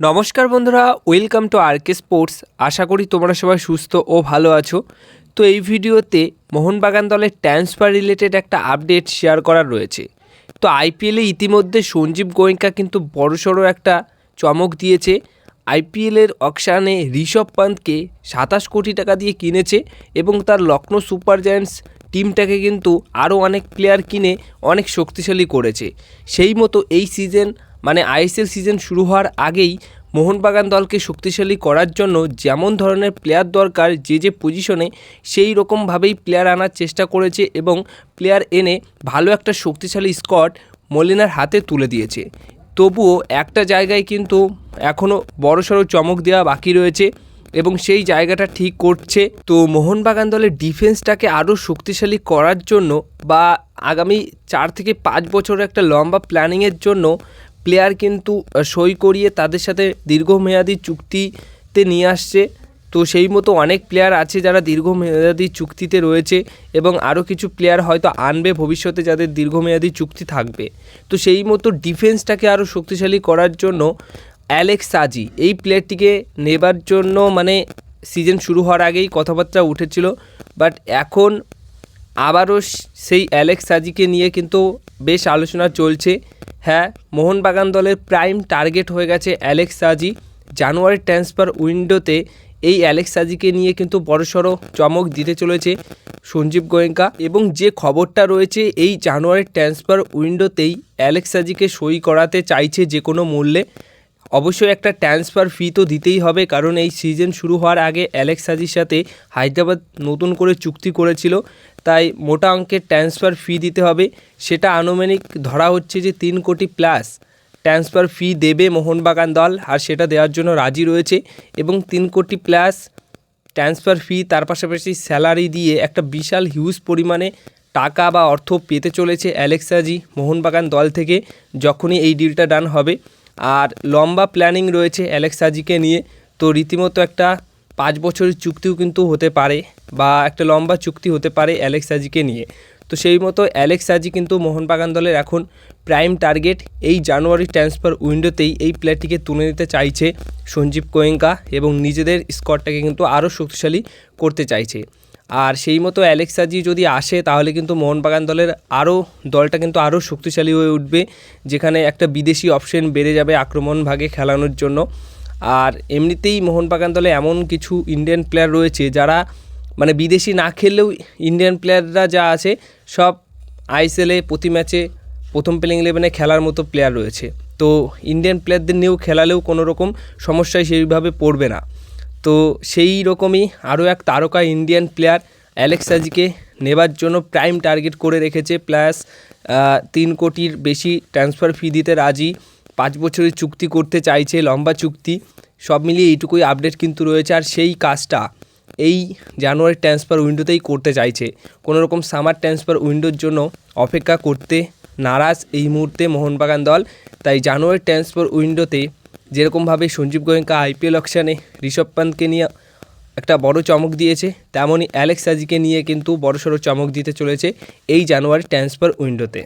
নমস্কার বন্ধুরা welcome to R K sports আশা করি তোমরা সবাই সুস্থ ও ভালো আছো। তো এই ভিডিওতে মোহনবাগান দলের ট্রান্সফার রিলেটেড একটা আপডেট শেয়ার করার রয়েছে। তো আইপিএলে ইতিমধ্যে সঞ্জীব গোয়েঙ্কা কিন্তু বড়সড় একটা চমক দিয়েছে। আইপিএলের অকশানে ঋষভ পান্তকে সাতাশ কোটি টাকা দিয়ে কিনেছে এবং তার লখনৌ সুপার জায়ান্টস টিমটাকে কিন্তু আরও অনেক প্লেয়ার কিনে অনেক শক্তিশালী করেছে। সেই মতো এই সিজন মানে আইএসএল সিজন শুরু হওয়ার আগেই মোহনবাগান দলকে শক্তিশালী করার জন্য যেমন ধরনের প্লেয়ার দরকার, যে যে পজিশনে সেই রকমভাবেই প্লেয়ার আনার চেষ্টা করেছে এবং প্লেয়ার এনে ভালো একটা শক্তিশালী স্কট মলিনার হাতে তুলে দিয়েছে। তবুও একটা জায়গায় কিন্তু এখনও বড়সড় চমক দেওয়া বাকি রয়েছে এবং সেই জায়গাটা ঠিক করছে। তো মোহনবাগান দলের ডিফেন্সটাকে আরও শক্তিশালী করার জন্য বা আগামী চার থেকে পাঁচ বছরের একটা লম্বা প্ল্যানিংয়ের জন্য প্লেয়ার কিন্তু সই করিয়ে তাদের সাথে দীর্ঘমেয়াদী চুক্তিতে নিয়ে আসছে। তো সেই মতো অনেক প্লেয়ার আছে যারা দীর্ঘমেয়াদী চুক্তিতে রয়েছে এবং আরও কিছু প্লেয়ার হয়তো আনবে ভবিষ্যতে যাদের দীর্ঘমেয়াদী চুক্তি থাকবে। তো সেই মতো ডিফেন্সটাকে আরও শক্তিশালী করার জন্য অ্যালেক্স সাজি এই প্লেয়ারটিকে নেবার জন্য মানে সিজন শুরু হওয়ার আগেই কথাবার্তা উঠেছিল। বাট এখন আবারও সেই অ্যালেক্স সাজিকে নিয়ে কিন্তু বেশ আলোচনা চলছে। হ্যাঁ মোহনবাগান দলের প্রাইম টার্গেট হয়ে গেছে অ্যালেক্স সাজি। জানুয়ারি ট্রান্সফার উইন্ডোতে এই অ্যালেক্স সাজিকে নিয়ে কিন্তু বড়সড় চমক দিতে চলেছে সঞ্জীব গোয়েঙ্কা। এবং যে খবরটা রয়েছে, এই জানুয়ারি ট্রান্সফার উইন্ডোতেই অ্যালেক্স সাজিকে সই করাতে চাইছে যে কোনো মূল্যে। অবশ্যই একটা ট্রান্সফার ফি তো দিতেই হবে, কারণ এই সিজন শুরু হওয়ার আগে অ্যালেক্স সাজির সাথে হায়দ্রাবাদ নতুন করে চুক্তি করেছিল, তাই মোটা অঙ্কের ট্রান্সফার ফি দিতে হবে। সেটা আনুমানিক ধরা হচ্ছে যে তিন কোটি প্লাস ট্রান্সফার ফি দেবে মোহনবাগান দল, আর সেটা দেওয়ার জন্য রাজি রয়েছে, এবং তিন কোটি প্লাস ট্রান্সফার ফি তার পাশাপাশি স্যালারি দিয়ে একটা বিশাল হিউজ পরিমাণে টাকা বা অর্থ পেতে চলেছে অ্যালেক্সাজি মোহনবাগান দল থেকে, যখনই এই ডিলটা ডান হবে। আর লম্বা প্ল্যানিং রয়েছে অ্যালেক্সাজিকে নিয়ে। তো রীতিমতো একটা পাঁচ বছরের চুক্তিও কিন্তু হতে পারে বা একটা লম্বা চুক্তি হতে পারে অ্যালেক্সাজিকে নিয়ে। তো সেই মতো অ্যালেক্সাজি কিন্তু মোহনবাগান দলের এখন প্রাইম টার্গেট এই জানুয়ারি ট্রান্সফার উইন্ডোতেই এই প্লেয়ারটিকে তুলে নিতে চাইছে সঞ্জীব গোয়েঙ্কা এবং নিজেদের স্কোয়াডটাকে কিন্তু আরও শক্তিশালী করতে চাইছে। আর সেই মতো অ্যালেক্সাজি যদি আসে, তাহলে কিন্তু মোহনবাগান দলের আরও, দলটা কিন্তু আরও শক্তিশালী হয়ে উঠবে, যেখানে একটা বিদেশি অপশন বেড়ে যাবে আক্রমণ ভাগে খেলানোর জন্য। আর এমনিতেই মোহনবাগান দলে এমন কিছু ইন্ডিয়ান প্লেয়ার রয়েছে যারা মানে বিদেশি না খেললেও ইন্ডিয়ান প্লেয়াররা যা আছে, সব আইএসএলে প্রতি ম্যাচে প্রথম প্লেইং ইলেভেনে খেলার মতো প্লেয়ার রয়েছে। তো ইন্ডিয়ান প্লেয়ারদের নিয়েও খেলালেও কোনো রকম সমস্যায় সেইভাবে পড়বে না। তো সেই রকমই আরও এক তারকা ইন্ডিয়ান প্লেয়ার অ্যালেক্সাজিকে নেবার জন্য প্রাইম টার্গেট করে রেখেছে। প্লাস তিন কোটির বেশি ট্রান্সফার ফি দিতে রাজি। পাঁচ বছরের চুক্তি করতে চাইছে, লম্বা চুক্তি। সব মিলিয়ে এইটুকুই আপডেট কিন্তু রয়েছে। আর সেই কাজটা এই জানুয়ারি ট্রান্সফার উইন্ডোতেই করতে চাইছে। কোনো রকম সামার ট্রান্সফার উইন্ডোর জন্য অপেক্ষা করতে নারাজ এই মুহূর্তে মোহনবাগান দল। তাই জানুয়ারি ট্রান্সফার উইন্ডোতে যেরকমভাবে সঞ্জীব গোয়েঙ্কা আইপিএল অকশানে ঋষভ পান্তকে নিয়ে একটা বড় চমক দিয়েছে, তেমনই অ্যালেক্স সাজিকে নিয়ে কিন্তু বড়সড় চমক দিতে চলেছে এই জানুয়ারি ট্রান্সফার উইন্ডোতে